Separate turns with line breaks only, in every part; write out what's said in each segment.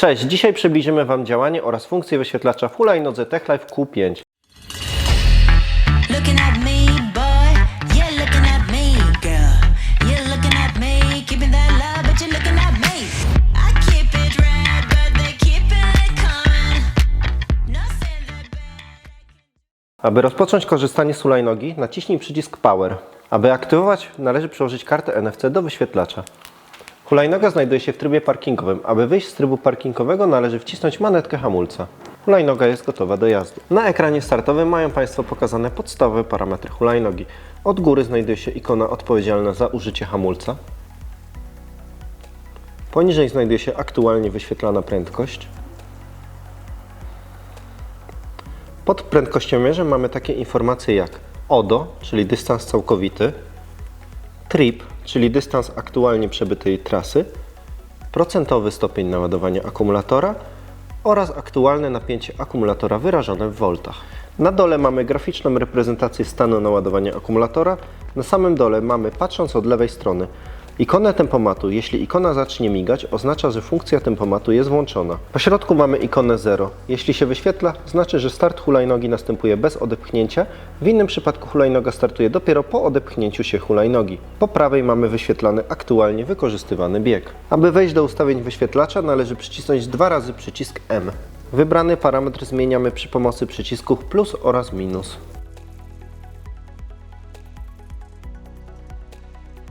Cześć, dzisiaj przybliżymy Wam działanie oraz funkcję wyświetlacza w hulajnodze TechLife Q5.
Looking at me, boy. Yeah, looking at me, girl. You're looking at me, keeping that love, but you're looking at me. I keep it red, but they keep it coming. No saying that back.
Aby rozpocząć korzystanie z hulajnogi, naciśnij przycisk Power. Aby aktywować, należy przyłożyć kartę NFC do wyświetlacza. Hulajnoga znajduje się w trybie parkingowym. Aby wyjść z trybu parkingowego, należy wcisnąć manetkę hamulca. Hulajnoga jest gotowa do jazdy. Na ekranie startowym mają Państwo pokazane podstawowe parametry hulajnogi. Od góry znajduje się ikona odpowiedzialna za użycie hamulca. Poniżej znajduje się aktualnie wyświetlana prędkość. Pod prędkościomierzem mamy takie informacje jak ODO, czyli dystans całkowity, TRIP, czyli dystans aktualnie przebytej trasy, procentowy stopień naładowania akumulatora oraz aktualne napięcie akumulatora wyrażone w voltach. Na dole mamy graficzną reprezentację stanu naładowania akumulatora. Na samym dole mamy, patrząc od lewej strony, ikonę tempomatu. Jeśli ikona zacznie migać, oznacza, że funkcja tempomatu jest włączona. Po środku mamy ikonę 0. Jeśli się wyświetla, znaczy, że start hulajnogi następuje bez odepchnięcia. W innym przypadku hulajnoga startuje dopiero po odepchnięciu się hulajnogi. Po prawej mamy wyświetlany aktualnie wykorzystywany bieg. Aby wejść do ustawień wyświetlacza, należy przycisnąć dwa razy przycisk M. Wybrany parametr zmieniamy przy pomocy przycisków plus oraz minus.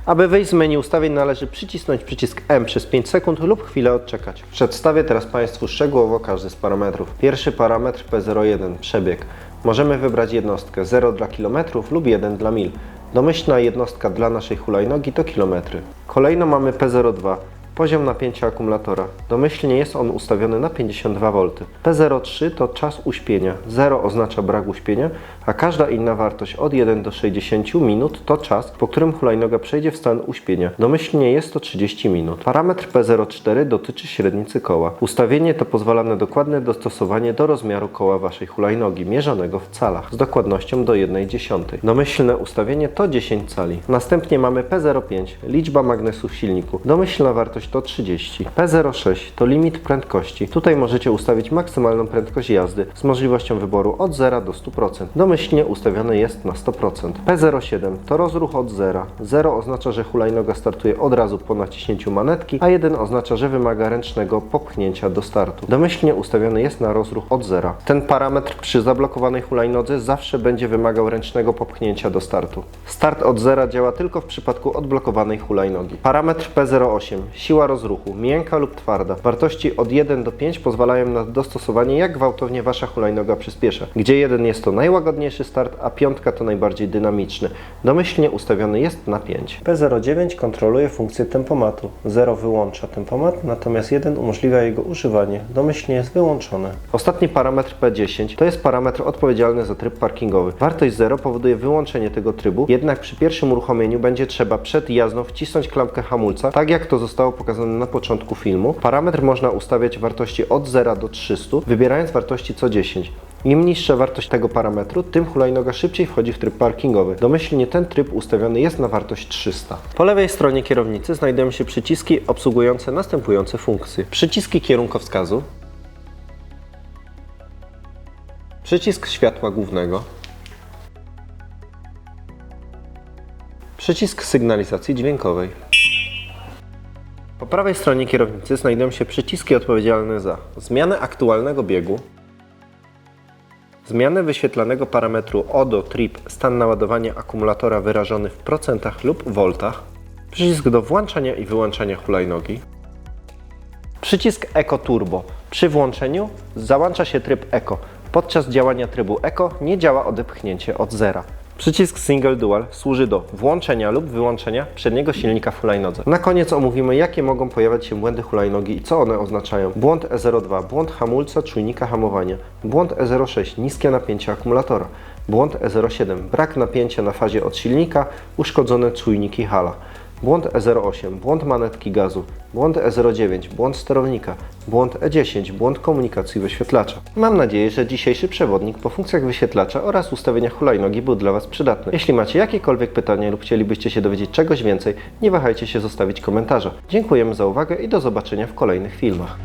Aby wyjść z menu ustawień należy przycisnąć przycisk M przez 5 sekund lub chwilę odczekać. Przedstawię teraz Państwu szczegółowo każdy z parametrów. Pierwszy parametr P01 przebieg. Możemy wybrać jednostkę 0 dla kilometrów lub 1 dla mil. Domyślna jednostka dla naszej hulajnogi to kilometry. Kolejno mamy P02 Poziom napięcia akumulatora. Domyślnie jest on ustawiony na 52 V. P03 to czas uśpienia. 0 oznacza brak uśpienia, a każda inna wartość od 1 do 60 minut to czas, po którym hulajnoga przejdzie w stan uśpienia. Domyślnie jest to 30 minut. Parametr P04 dotyczy średnicy koła. Ustawienie to pozwala na dokładne dostosowanie do rozmiaru koła Waszej hulajnogi, mierzonego w calach, z dokładnością do 1,1. Domyślne ustawienie to 10 cali. Następnie mamy P05, liczba magnesów silniku. Domyślna wartość to 30. P06 to limit prędkości. Tutaj możecie ustawić maksymalną prędkość jazdy z możliwością wyboru od 0 do 100%. Domyślnie ustawiony jest na 100%. P07 to rozruch od 0. 0 oznacza, że hulajnoga startuje od razu po naciśnięciu manetki, a 1 oznacza, że wymaga ręcznego popchnięcia do startu. Domyślnie ustawiony jest na rozruch od 0. Ten parametr przy zablokowanej hulajnodze zawsze będzie wymagał ręcznego popchnięcia do startu. Start od 0 działa tylko w przypadku odblokowanej hulajnogi. Parametr P08 siła rozruchu, miękka lub twarda. Wartości od 1 do 5 pozwalają na dostosowanie, jak gwałtownie Wasza hulajnoga przyspiesza. Gdzie 1 jest to najłagodniejszy start, a piątka to najbardziej dynamiczny. Domyślnie ustawiony jest na 5. P09 kontroluje funkcję tempomatu. 0 wyłącza tempomat, natomiast 1 umożliwia jego używanie. Domyślnie jest wyłączone. Ostatni parametr P10 to jest parametr odpowiedzialny za tryb parkingowy. Wartość 0 powoduje wyłączenie tego trybu, jednak przy pierwszym uruchomieniu będzie trzeba przed jazdą wcisnąć klamkę hamulca, tak jak to zostało pokazane na początku filmu. Parametr można ustawiać wartości od 0 do 300, wybierając wartości co 10. Im niższa wartość tego parametru, tym hulajnoga szybciej wchodzi w tryb parkingowy. Domyślnie ten tryb ustawiony jest na wartość 300. Po lewej stronie kierownicy znajdują się przyciski obsługujące następujące funkcje. Przyciski kierunkowskazu, przycisk światła głównego, przycisk sygnalizacji dźwiękowej. Po prawej stronie kierownicy znajdują się przyciski odpowiedzialne za zmianę aktualnego biegu, zmianę wyświetlanego parametru ODO TRIP stan naładowania akumulatora wyrażony w procentach lub voltach, przycisk do włączania i wyłączania hulajnogi, przycisk Eco Turbo. Przy włączeniu załącza się tryb Eco. Podczas działania trybu Eco nie działa odepchnięcie od zera. Przycisk Single Dual służy do włączenia lub wyłączenia przedniego silnika w hulajnodze. Na koniec omówimy, jakie mogą pojawiać się błędy hulajnogi i co one oznaczają. Błąd E02, błąd hamulca, czujnika hamowania. Błąd E06, niskie napięcie akumulatora. Błąd E07, brak napięcia na fazie od silnika, uszkodzone czujniki hala. Błąd E08, błąd manetki gazu, błąd E09, błąd sterownika, błąd E10, błąd komunikacji wyświetlacza. Mam nadzieję, że dzisiejszy przewodnik po funkcjach wyświetlacza oraz ustawieniach hulajnogi był dla Was przydatny. Jeśli macie jakiekolwiek pytania lub chcielibyście się dowiedzieć czegoś więcej, nie wahajcie się zostawić komentarza. Dziękujemy za uwagę i do zobaczenia w kolejnych filmach.